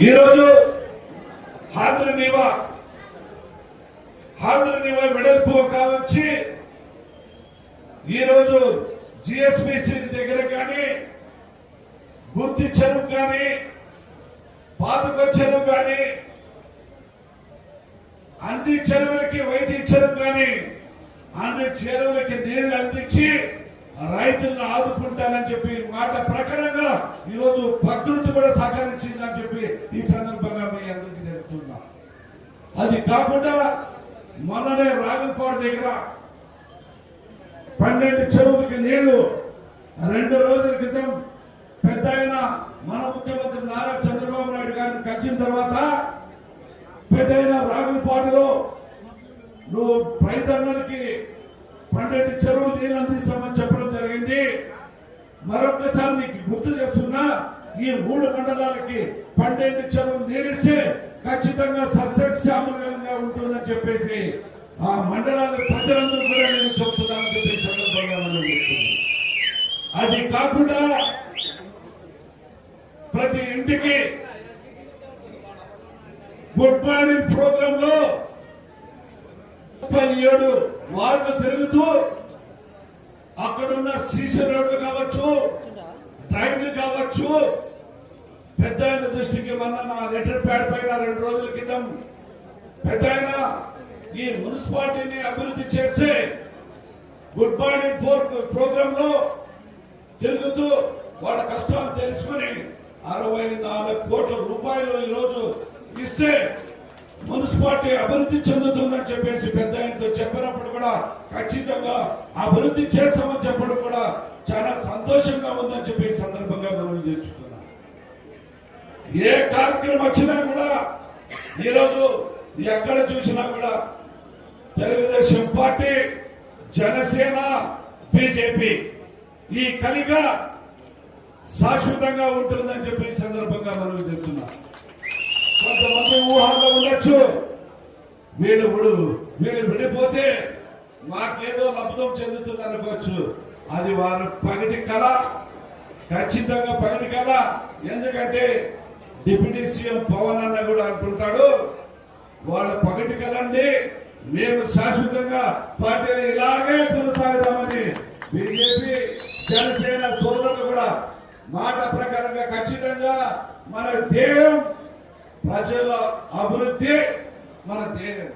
ఈరోజు హాంద్ర నీవా హాంద్ర నీవా వెడల్పు కావచ్చి ఈరోజు జిఎస్బిసి దగ్గర కానీ బుద్ధి చెరువు కానీ పాతక చెరువు కానీ అన్ని చెరువులకి వైద్య చెరువు కానీ అన్ని చెరువులకి నీళ్ళు అందించి రైతులను ఆదుకుంటానని చెప్పి మాట ప్రకారంగా ఈరోజు ప్రకృతి కూడా సహకరించిందని చెప్పి ఈ సందర్భంగా మీ అందరికీ తెలుపుతున్నా. అది కాకుండా మొన్ననే రాగంకోట దగ్గర పన్నెండు చెరువులకి నీళ్ళు రెండు రోజుల క్రితం పెద్ద ఆయన మన ముఖ్యమంత్రి నారా చంద్రబాబు నాయుడు గారిని కలిసిన తర్వాత పెద్ద ఆయన రాగులపాటులో నువ్వు రైతన్నలకి పన్నెండు చెరువులు నీళ్ళు అందిస్తాం మరొకసారి మీకు గుర్తు చేస్తున్నా ఈ మూడు మండలాలకి పన్నెండు చెరువులు నీరిస్తే ఖచ్చితంగా సస్యశ్యామలంగా ఉంటుందని చెప్పేసి ఆ మండలాల ప్రజలందరూ కూడా నేను చెప్తున్నాను చెప్పి సందర్భంగా అది కాకుండా ప్రతి ఇంటికి గుడ్ మార్నింగ్ ప్రోగ్రామ్లో ముప్పై ఏడు వార్డులు తిరుగుతూ అక్కడున్న సీసీ రోడ్లు కావచ్చు ట్రైన్లు కావచ్చు పెద్ద ఆయన దృష్టికి మొన్న నా లెటర్ ప్యాడ్ పైన రెండు రోజుల క్రితం పెద్ద ఆయన ఈ మున్సిపాలిటీని అభివృద్ధి చేసే గుడ్ మార్నింగ్ ఫోర్ ప్రోగ్రామ్లో తిరుగుతూ వాళ్ళ కష్టాలు తెలుసుకుని అరవై నాలుగు కోట్ల రూపాయలు ఈ రోజు ఇస్తే మున్సిపాలిటీ అభివృద్ధి చెందుతుందని చెప్పేసి పెద్ద ఆయనతో చెప్పినప్పుడు కూడా ఖచ్చితంగా అభివృద్ధి చేస్తామని చెప్పడం కూడా చాలా సంతోషంగా ఉందని చెప్పి సందర్భంగా మనం చేస్తున్నాం. ఏ కార్యక్రమం వచ్చినా కూడా ఈరోజు ఎక్కడ చూసినా కూడా తెలుగుదేశం పార్టీ జనసేన బీజేపీ ఈ కలిగ శాశ్వతంగా ఉంటుందని చెప్పి సందర్భంగా మనం చేస్తున్నాం. కొంతమంది ఊహల్లో ఉండొచ్చు. వీళ్ళు ఇప్పుడు వీళ్ళు విడిపోతే మాకేదో లబ్ధం చెందుతుంది అనుకోవచ్చు. అది వారు పగటి కళ ఖచ్చితంగా పగటి కళ ఎందుకంటే డిప్యూటీ సీఎం పవన్ అన్న కూడా అంటుంటాడు వాళ్ళ పగటి కలండి మేము శాశ్వతంగా పార్టీని ఇలాగే కొనసాగుదామని బీజేపీ జనసేన సోదరులు కూడా మాట ప్రకారంగా ఖచ్చితంగా మన ధ్యేయం ప్రజల అభివృద్ధి మన ధ్యేయం